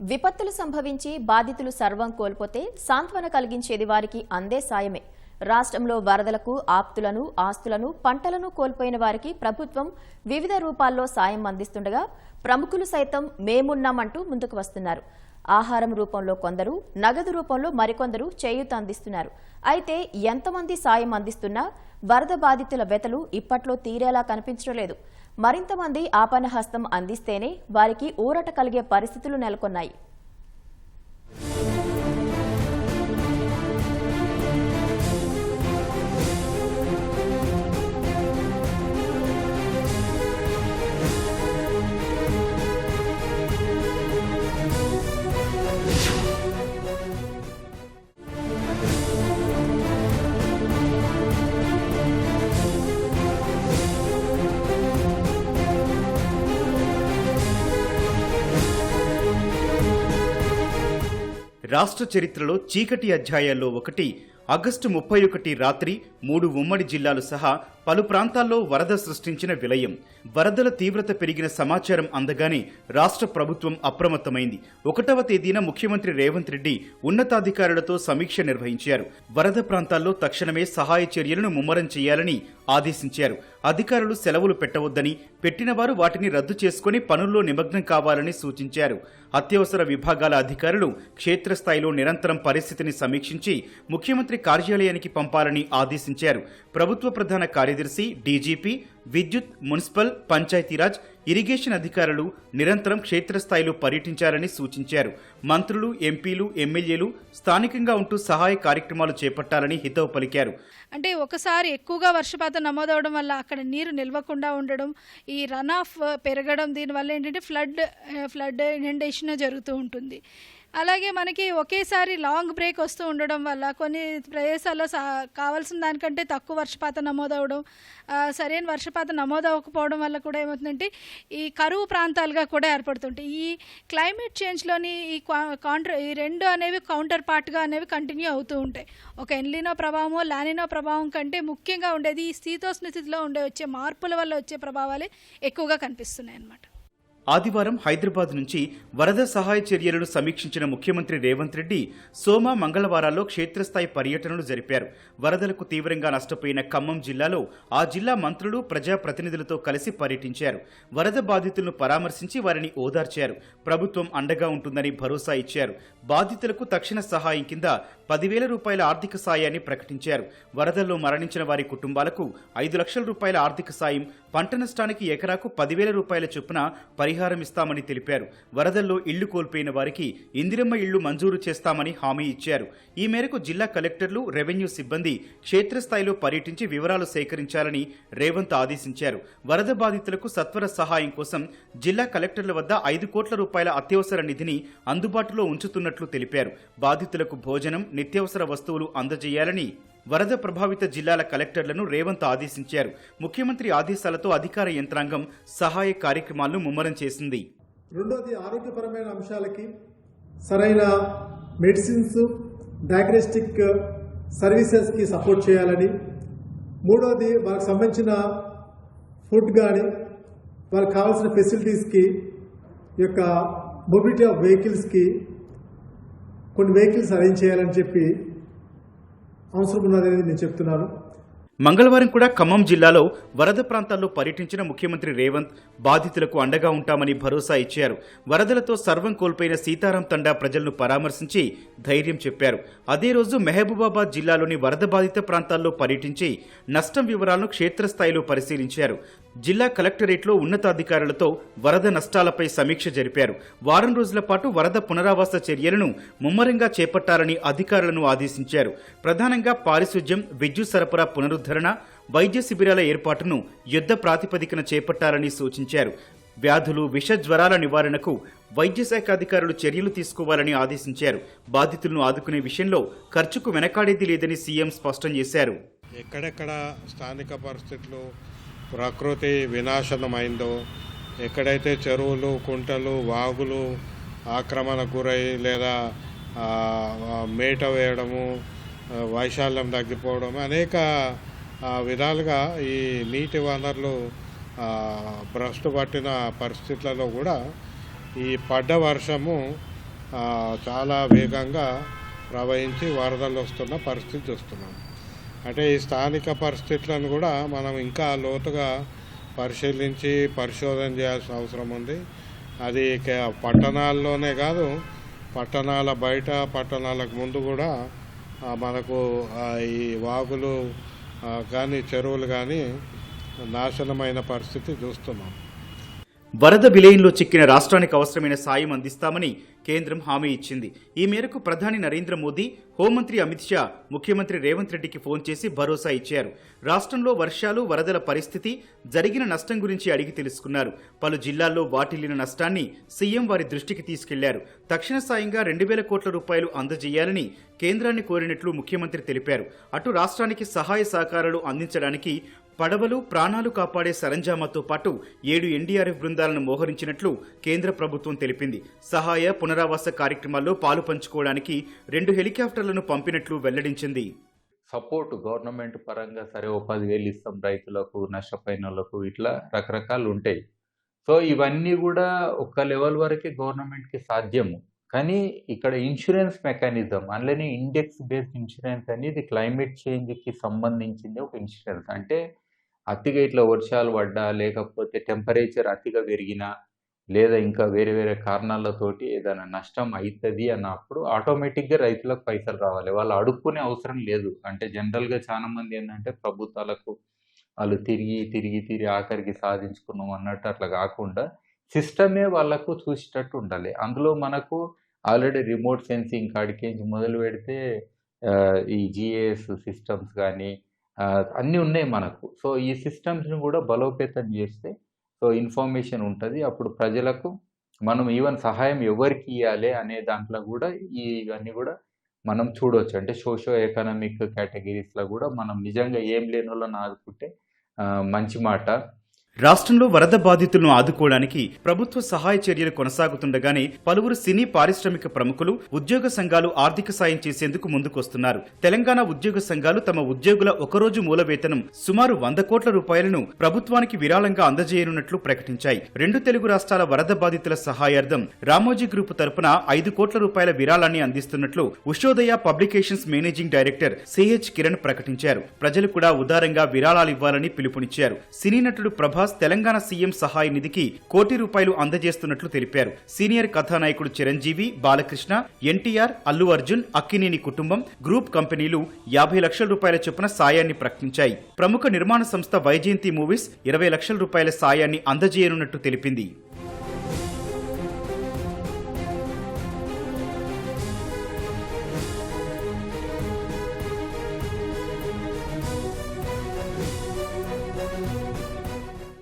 విపత్తులు సంభవించి బాధితులు సర్వం కోల్పోతే సాంత్వన కలిగించేది వారికి అందే సాయమే. రాష్ట్రంలో వరదలకు ఆప్తులను ఆస్తులను పంటలను కోల్పోయిన వారికి ప్రభుత్వం వివిధ రూపాల్లో సాయం అందిస్తుండగా ప్రముఖులు సైతం మేమున్నామంటూ ముందుకు వస్తున్నారు. ఆహారం రూపంలో కొందరు నగదు రూపంలో మరికొందరు చేయూత అందిస్తున్నారు. అయితే ఎంతమంది సాయం అందిస్తున్నా వరద బాధితుల వెతలు ఇప్పట్లో తీరేలా కనిపించడం లేదు. మరింత మంది అందిస్తేనే వారికి ఊరట కలిగే పరిస్థితులు నెలకొన్నాయి. రాష్ట్ర చరిత్రలో చీకటి అధ్యాయాల్లో ఒకటి ఆగస్టు ముప్పై ఒకటి రాత్రి మూడు ఉమ్మడి జిల్లాలు సహా పలు ప్రాంతాల్లో వరద సృష్టించిన విలయం. వరదల తీవ్రత పెరిగిన సమాచారం అందగానే రాష్ట్ర ప్రభుత్వం అప్రమత్తమైంది. ఒకటవ తేదీన ముఖ్యమంత్రి రేవంత్ రెడ్డి ఉన్నతాధికారులతో సమీక్ష నిర్వహించారు. వరద ప్రాంతాల్లో తక్షణమే సహాయ చర్యలను ముమ్మరం చేయాలని ఆదేశించారు. అధికారులు సెలవులు పెట్టవద్దని పెట్టిన వారు వాటిని రద్దు చేసుకుని పనుల్లో నిమగ్నం కావాలని సూచించారు. అత్యవసర విభాగాల అధికారులు క్షేత్రస్థాయిలో నిరంతరం పరిస్థితిని సమీక్షించి ముఖ్యమంత్రి కార్యాలయానికి పంపాలని ఆదేశించారు. ప్రభుత్వ ప్రధాన కార్యదర్శి డీజీపీ విద్యుత్ మున్సిపల్ పంచాయతీరాజ్ ఇరిగేషన్ అధికారులు నిరంతరం క్షేత్రస్థాయిలో పర్యటించాలని సూచించారు. మంత్రులు ఎంపీలు ఎమ్మెల్యేలు స్థానికంగా ఉంటూ సహాయ కార్యక్రమాలు చేపట్టాలని హితవు పలికారు. అంటే ఒకసారి ఎక్కువగా వర్షపాతం నమోదవడం వల్ల అక్కడ నీరు నిల్వకుండా ఉండడం ఈ రన్ ఆఫ్ పెరగడం దీనివల్ల ఏంటంటే ఫ్లడ్ ఫ్లడ్ ఇండేషన్ జరుగుతూ ఉంటుంది. అలాగే మనకి ఒకేసారి లాంగ్ బ్రేక్ వస్తూ ఉండడం వల్ల కొన్ని ప్రదేశాల్లో సా కావాల్సిన దానికంటే తక్కువ వర్షపాతం నమోదవడం సరైన వర్షపాతం నమోదవకపోవడం వల్ల కూడా ఏమవుతుందంటే ఈ కరువు ప్రాంతాలుగా కూడా ఏర్పడుతుంటాయి. ఈ క్లైమేట్ చేంజ్లోని ఈ కాంట్ర ఈ రెండు అనేవి కౌంటర్ పార్ట్గా అనేవి కంటిన్యూ అవుతూ ఉంటాయి. ఒక ఎన్లినో ప్రభావమో లానినో ప్రభావం కంటే ముఖ్యంగా ఉండేది ఈ శీతోష్ణ స్థితిలో ఉండే వచ్చే మార్పుల వల్ల వచ్చే ప్రభావాలే ఎక్కువగా కనిపిస్తున్నాయి అన్నమాట ఆదివారం హైదరాబాద్ నుంచి వరద సహాయ చర్యలను సమీక్షించిన ముఖ్యమంత్రి రేవంత్ రెడ్డి సోమ మంగళవారాల్లో క్షేత్రస్థాయి పర్యటనలు జరిపారు. వరదలకు తీవ్రంగా నష్టపోయిన ఖమ్మం జిల్లాలో ఆ జిల్లా మంత్రులు ప్రజాప్రతినిధులతో కలిసి పర్యటించారు. వరద బాధితులను పరామర్శించి వారిని ఓదార్చారు. ప్రభుత్వం అండగా ఉంటుందని భరోసా ఇచ్చారు. బాధితులకు తక్షణ సహాయం కింద పదివేల రూపాయల ఆర్థిక సాయాన్ని ప్రకటించారు. వరదల్లో మరణించిన వారి కుటుంబాలకు ఐదు లక్షల రూపాయల ఆర్థిక సాయం పంట నష్టానికి ఎకరాకు పదివేల రూపాయల చొప్పున పరిహారం ఇస్తామని తెలిపారు. వరదల్లో ఇళ్ళు కోల్పోయిన వారికి ఇందిరమ్మ ఇళ్ళు మంజూరు చేస్తామని హామీ ఇచ్చారు. ఈ మేరకు జిల్లా కలెక్టర్లు రెవెన్యూ సిబ్బంది క్షేత్రస్థాయిలో పర్యటించి వివరాలు సేకరించాలని రేవంత్ ఆదేశించారు. వరద బాధితులకు సత్వర సహాయం కోసం జిల్లా కలెక్టర్ల వద్ద ఐదు కోట్ల రూపాయల అత్యవసర నిధిని అందుబాటులో ఉంచుతున్నట్లు తెలిపారు. బాధితులకు భోజనం నిత్యావసర వస్తువులు అందజేయాలని వరద ప్రభావిత జిల్లాల కలెక్టర్లను రేవంత్ ఆదేశించారు. ముఖ్యమంత్రి ఆదేశాలతో అధికార యంత్రాంగం సహాయ కార్యక్రమాలను ముమ్మరం చేసింది. రెండోది ఆరోగ్యపరమైన అంశాలకి సరైన మెడిసిన్స్ డయాగ్నోస్టిక్ సర్వీసెస్కి సపోర్ట్ చేయాలని. మూడోది వాళ్ళకి సంబంధించిన ఫుడ్ కానీ వాళ్ళకి కావాల్సిన ఫెసిలిటీస్కి యొక్క మొబిలిటీ ఆఫ్ వెహికల్స్కి కొన్ని వెహికల్స్ అరేంజ్ చేయాలని చెప్పి అవసరం ఉన్నదనేది నేను చెప్తున్నాను. మంగళవారం కూడా ఖమ్మం జిల్లాలో వరద ప్రాంతాల్లో పర్యటించిన ముఖ్యమంత్రి రేవంత్ బాధితులకు అండగా ఉంటామని భరోసా ఇచ్చారు. వరదలతో సర్వం కోల్పోయిన సీతారాం తండా ప్రజలను పరామర్శించి ధైర్యం చెప్పారు. అదే రోజు మెహబూబాబాద్ జిల్లాలోని వరద బాధిత ప్రాంతాల్లో పర్యటించి నష్టం వివరాలను క్షేత్రస్థాయిలో పరిశీలించారు. జిల్లా కలెక్టరేట్లో ఉన్నతాధికారులతో వరద నష్టాలపై సమీక్ష జరిపారు. వారం రోజుల పాటు వరద పునరావాస చర్యలను ముమ్మరంగా చేపట్టాలని అధికారులను ఆదేశించారు. ప్రధానంగా పారిశుధ్యం విద్యుత్ సరఫరా పునరుద్ధరణ వైద్య శిబిరాల ఏర్పాటును యుద్ధ ప్రాతిపదికన చేపట్టాలని సూచించారు. వ్యాధులు విష జ్వరాల నివారణకు వైద్య శాఖ అధికారులు చర్యలు తీసుకోవాలని ఆదేశించారు. బాధితులను ఆదుకునే విషయంలో ఖర్చుకు వెనకాడేది లేదని సీఎం స్పష్టం చేశారు. ఎక్కడెక్కడ స్థానిక పరిస్థితులు ప్రకృతి వినాశనమైందో ఎక్కడైతే చెరువులు కుంటలు వాగులు ఆక్రమణ గురై లేదా మేట వేయడము వైశాల్యం తగ్గిపోవడం అనేక విధాలుగా ఈ నీటి వనరులు ఆ, భ్రష్టు పట్టిన పరిస్థితులలో కూడా ఈ పడ్డ వర్షము చాలా వేగంగా ప్రవహించి వరదలు వస్తున్న పరిస్థితి చూస్తున్నాం. అంటే ఈ స్థానిక పరిస్థితులను కూడా మనం ఇంకా లోతుగా పరిశీలించి పరిశోధన చేయాల్సిన అవసరం ఉంది. అది పట్టణాల్లోనే కాదు పట్టణాల బయట పట్టణాలకు ముందు కూడా మనకు ఈ వాగులు కానీ చెరువులు కానీ నాశనమైన పరిస్థితి చూస్తున్నాం. వరద విలయంలో చిక్కిన రాష్ట్రానికి అవసరమైన సాయం అందిస్తామని కేంద్రం హామీ ఇచ్చింది. ఈ మేరకు ప్రధాని నరేంద్ర మోదీ హోంమంత్రి అమిత్ షా ముఖ్యమంత్రి రేవంత్ రెడ్డికి ఫోన్ చేసి భరోసా ఇచ్చారు. రాష్ట్రంలో వర్షాలు వరదల పరిస్థితి జరిగిన నష్టం గురించి అడిగి తెలుసుకున్నారు. పలు జిల్లాల్లో వాటిల్లిన నష్టాన్ని సీఎం వారి దృష్టికి తీసుకెళ్ళారు. తక్షణ సాయంగా రెండు వేల కోట్ల రూపాయలు అందజేయాలని కేంద్రాన్ని కోరినట్లు ముఖ్యమంత్రి తెలిపారు. అటు రాష్ట్రానికి సహాయ సహకారాలు అందించడానికి పడవలు ప్రాణాలు కాపాడే సరంజామాతో పాటు ఏడు ఎన్డీఆర్ఎఫ్ బృందాలను మోహరించినట్లు కేంద్ర ప్రభుత్వం తెలిపింది. సహాయ పునరావాస కార్యక్రమాల్లో పాలు పంచుకోవడానికి రెండు హెలికాప్టర్లను పంపినట్లు వెల్లడించింది. సపోర్ట్ గవర్నమెంట్ పరంగా సరే ఓ పదివేలు ఇస్తాం రైతులకు నష్టపోయిన వాళ్ళకు ఇట్లా రకరకాలు ఉంటాయి. సో ఇవన్నీ కూడా ఒక లెవెల్ వరకే గవర్నమెంట్కి సాధ్యము. కానీ ఇక్కడ ఇన్సూరెన్స్ మెకానిజం అందులోనే ఇండెక్స్ బేస్డ్ ఇన్సూరెన్స్ అనేది క్లైమేట్ చేంజ్కి సంబంధించింది ఒక ఇన్సూరెన్స్. అంటే అతిగా ఇట్లా వర్షాలు పడ్డా లేకపోతే టెంపరేచర్ అతిగా పెరిగినా లేదా ఇంకా వేరే వేరే కారణాలతోటి ఏదైనా నష్టం అవుతుంది అన్నప్పుడు ఆటోమేటిక్గా రైతులకు పైసలు రావాలి. వాళ్ళు అడుక్కునే అవసరం లేదు. అంటే జనరల్గా చాలామంది ఏంటంటే ప్రభుత్వాలకు వాళ్ళు తిరిగి తిరిగి తిరిగి ఆఖరికి సాధించుకున్నాం అన్నట్టు అట్లా కాకుండా సిస్టమే వాళ్ళకు చూసేటట్టు ఉండాలి. అందులో మనకు ఆల్రెడీ రిమోట్ సెన్సింగ్ కాడికేంచి మొదలు పెడితే ఈ జిఏఎస్ సిస్టమ్స్ కానీ అన్నీ ఉన్నాయి మనకు. సో ఈ సిస్టమ్స్ని కూడా బలోపేతం చేస్తే సో ఇన్ఫర్మేషన్ ఉంటుంది. అప్పుడు ప్రజలకు మనం ఈవెన్ సహాయం ఎవరికి ఇవ్వాలి అనే దాంట్లో కూడా ఈ ఇవన్నీ కూడా మనం చూడవచ్చు అంటే సోషో ఎకనామిక్ కేటగిరీస్లో కూడా మనం నిజంగా ఏం లేని వాళ్ళని ఆదుకుంటే మంచి మాట. రాష్ట్రంలో వరద బాధితులను ఆదుకోవడానికి ప్రభుత్వ సహాయ చర్యలు కొనసాగుతుండగానే పలువురు సినీ పారిశ్రామిక ప్రముఖులు ఉద్యోగ సంఘాలు ఆర్థిక సాయం చేసేందుకు ముందుకొస్తున్నారు. తెలంగాణ ఉద్యోగ సంఘాలు తమ ఉద్యోగుల ఒకరోజు మూల వేతనం సుమారు వంద కోట్ల రూపాయలను ప్రభుత్వానికి విరాళంగా అందజేయనున్నట్లు ప్రకటించాయి. రెండు తెలుగు రాష్ట్రాల వరద బాధితుల సహాయార్థం రామోజీ గ్రూప్ తరపున ఐదు కోట్ల రూపాయల విరాళాన్ని అందిస్తున్నట్లు Ushodaya Publications managing director CH Kiran ప్రకటించారు. ప్రజలు కూడా ఉదారంగా విరాళాలివ్వాలని పిలుపునిచ్చారు. సినీ నటుడు ప్రభాస్ తెలంగాణ సీఎం సహాయ నిధికి కోటి రూపాయలు అందజేస్తున్నట్లు తెలిపారు. సీనియర్ కథానాయకుడు చిరంజీవి బాలకృష్ణ ఎన్టీఆర్ అల్లు అర్జున్ అక్కినేని కుటుంబం గ్రూప్ కంపెనీలు యాభై లక్షల రూపాయల చొప్పున సాయాన్ని ప్రకటించాయి. ప్రముఖ నిర్మాణ సంస్థ వైజయంతి మూవీస్ ఇరవై లక్షల రూపాయల సాయాన్ని అందజేయనున్నట్టు తెలిపింది.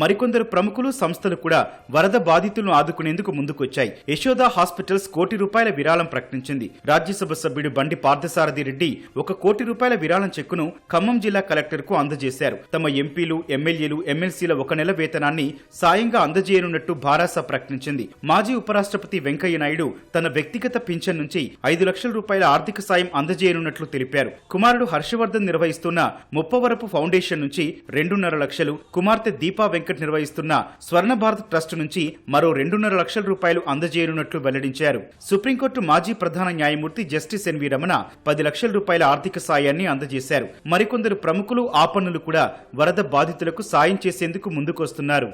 మరికొందరు ప్రముఖులు సంస్థలు కూడా వరద బాధితులను ఆదుకునేందుకు ముందుకొచ్చాయి. యశోద హాస్పిటల్స్ కోటి రూపాయల విరాళం ప్రకటించింది. రాజ్యసభ సభ్యుడు బండి పార్థసారథి రెడ్డి ఒక కోటి రూపాయల విరాళం చెక్కును ఖమ్మం జిల్లా కలెక్టర్కు అందజేశారు. తమ ఎంపీలు ఎమ్మెల్యేలు ఎమ్మెల్సీల ఒక నెల వేతనాన్ని సాయంగా అందజేయనున్నట్టు భారాస ప్రకటించింది. మాజీ ఉపరాష్ట్రపతి వెంకయ్య నాయుడు తన వ్యక్తిగత పింఛన్ నుంచి ఐదు లక్షల రూపాయల ఆర్థిక సాయం అందజేయనున్నట్లు తెలిపారు. కుమారుడు హర్షవర్ధన్ నిర్వహిస్తున్న ముప్పవరపు ఫౌండేషన్ నుంచి రెండున్నర లక్షలు కుమార్తె దీపా వెంకట్ నిర్వహిస్తున్న స్వర్ణ భారత్ ట్రస్ట్ నుంచి మరో రెండున్నర లక్షల రూపాయలు అందజేయనున్నట్లు వెల్లడించారు. సుప్రీంకోర్టు మాజీ ప్రధాన న్యాయమూర్తి జస్టిస్ ఎన్వి రమణ పది లక్షల రూపాయల ఆర్థిక సాయాన్ని అందజేశారు. మరికొందరు ప్రముఖులు ఆపన్నులు కూడా వరద బాధితులకు సాయం చేసేందుకు ముందుకొస్తున్నారు.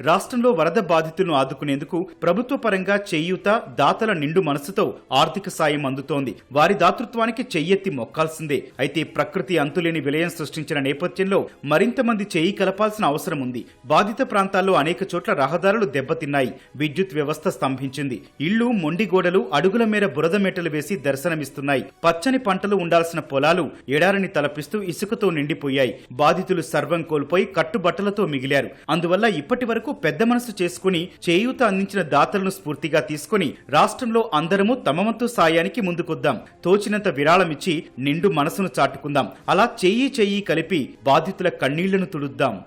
రాష్ట్రంలో వరద బాధితులను ఆదుకునేందుకు ప్రభుత్వ పరంగా చేయూత దాతల నిండు మనసుతో ఆర్థిక సాయం అందుతోంది. వారి దాతృత్వానికి చెయ్యెత్తి మొక్కాల్సిందే. అయితే ప్రకృతి అంతులేని విలయం సృష్టించిన నేపథ్యంలో మరింత మంది చేయి కలపాల్సిన అవసరం ఉంది. బాధిత ప్రాంతాల్లో అనేక చోట్ల రహదారులు దెబ్బతిన్నాయి. విద్యుత్ వ్యవస్థ స్తంభించింది. ఇళ్ళు మొండిగోడలు అడుగుల మేర బురద మెట్టలు వేసి దర్శనమిస్తున్నాయి. పచ్చని పంటలు ఉండాల్సిన పొలాలు ఎడారిని తలపిస్తూ ఇసుకతో నిండిపోయాయి. బాధితులు సర్వం కోల్పోయి కట్టుబట్టలతో మిగిలారు. అందువల్ల ఇప్పటి వరకు పెద్ద మనసు చేసుకుని చేయూత అందించిన దాతలను స్ఫూర్తిగా తీసుకుని రాష్ట్రంలో అందరము తమవంతు సాయానికి ముందుకొద్దాం. తోచినంత విరాళమిచ్చి నిండు మనసును చాటుకుందాం. అలా చెయ్యి చెయ్యి కలిపి బాధితుల కన్నీళ్ళను తుడుద్దాం.